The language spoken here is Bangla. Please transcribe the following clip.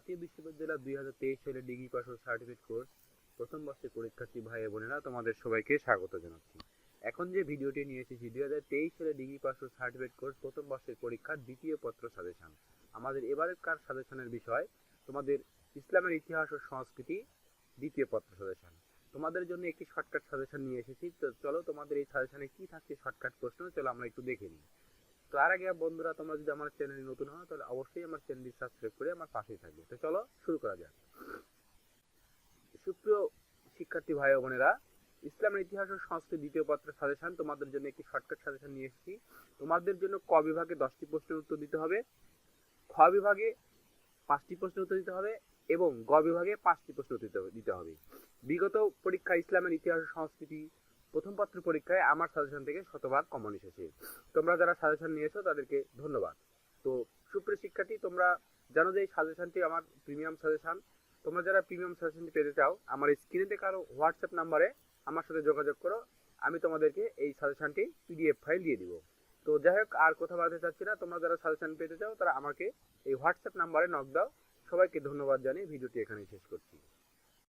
জাতীয় বিশ্ববিদ্যালয় দুই হাজার তেইশ সালে ডিগ্রি পাস ও সার্টিফিকেট কোর্স প্রথম বর্ষের পরীক্ষার্থী ভাই বোনেরা তোমাদের সবাইকে স্বাগত জানাচ্ছি। এখন যে ভিডিওটি নিয়ে এসেছি, দুই হাজার তেইশ সালে ডিগ্রি পাস ও সার্টিফিকেট কোর্স প্রথম বর্ষের পরীক্ষার দ্বিতীয় পত্র সাজেশন। আমাদের এবারের কার সাজেশনের বিষয়? তোমাদের ইসলামের ইতিহাস ও সংস্কৃতি দ্বিতীয় পত্র সাজেশন। তোমাদের জন্য একটি শর্টকাট সাজেশন নিয়ে এসেছি, তো চলো তোমাদের এই সাজেশনে কি থাকছে শর্টকাট প্রশ্ন, চলো আমরা একটু দেখে নিই। তো আর আগে বন্ধুরা, তোমরা যদি আমার চ্যানেলে নতুন হও, তাহলে অবশ্যই আমার চ্যানেলটি সাবস্ক্রাইব করে আমার পাশেই থাকবে। তো চলো শুরু করা যাক। সুপ্রিয় শিক্ষার্থী ভাই বোনেরা, ইসলামের ইতিহাস ও সংস্কৃতি দ্বিতীয় পত্রের সাজেশন তোমাদের জন্য একটি শর্টকাট সাজেশন নিয়ে এসেছি। তোমাদের জন্য ক বিভাগে দশটি প্রশ্নের উত্তর দিতে হবে, খ বিভাগে পাঁচটি প্রশ্নের উত্তর দিতে হবে, এবং গ বিভাগে পাঁচটি প্রশ্ন উত্তর দিতে হবে। বিগত পরীক্ষা ইসলামের ইতিহাস ও সংস্কৃতি প্রথম পত্র পরীক্ষায় আমার সাজেশন থেকে শতভাগ কমন এসেছে। তোমরা যারা সাজেশন নিয়েছো, তাদেরকে ধন্যবাদ। তো সুপ্রিয় শিক্ষার্থী, তোমরা জানো যে এই সাজেশনটি আমার প্রিমিয়াম সাজেশন তোমরা যারা প্রিমিয়াম সাজেশনটি পেতে চাও, আমার স্ক্রিনে থেকে আরও হোয়াটসঅ্যাপ নাম্বারে আমার সাথে যোগাযোগ করো। আমি তোমাদেরকে এই সাজেশনটি পিডিএফ ফাইল দিয়ে দিব। তো যাই হোক, আর কথা বলতে চাচ্ছি না। তোমরা যারা সাজেশন পেতে চাও, তারা আমাকে এই হোয়াটসঅ্যাপ নাম্বারে নক দাও। সবাইকে ধন্যবাদ জানিয়ে ভিডিওটি এখানেই শেষ করছি।